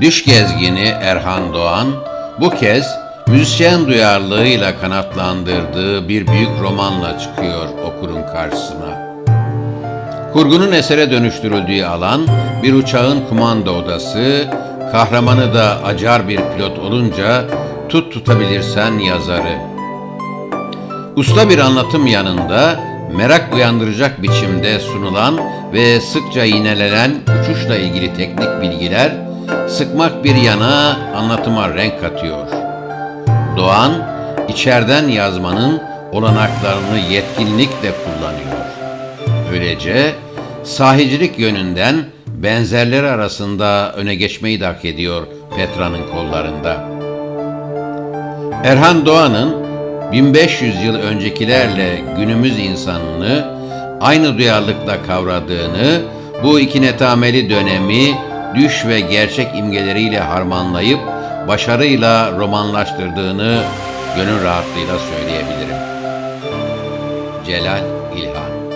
Düş gezgini Erhan Doğan bu kez müzisyen duyarlılığıyla kanatlandırdığı bir büyük romanla çıkıyor okurun karşısına. Kurgunun esere dönüştürüldüğü alan bir uçağın kumanda odası, kahramanı da acar bir pilot olunca tut tutabilirsen yazarı. Usta bir anlatım yanında merak uyandıracak biçimde sunulan ve sıkça yinelenen uçuşla ilgili teknik bilgiler sıkmak bir yana anlatıma renk katıyor. Doğan içeriden yazmanın olanaklarını yetkinlikle kullanıyor. Böylece sahicilik yönünden benzerleri arasında öne geçmeyi de hak ediyor Petra'nın kollarında. Erhan Doğan'ın 1500 yıl öncekilerle günümüz insanını aynı duyarlılıkla kavradığını, bu iki netameli dönemi düş ve gerçek imgeleriyle harmanlayıp başarıyla romanlaştırdığını gönül rahatlığıyla söyleyebilirim. Celal İlhan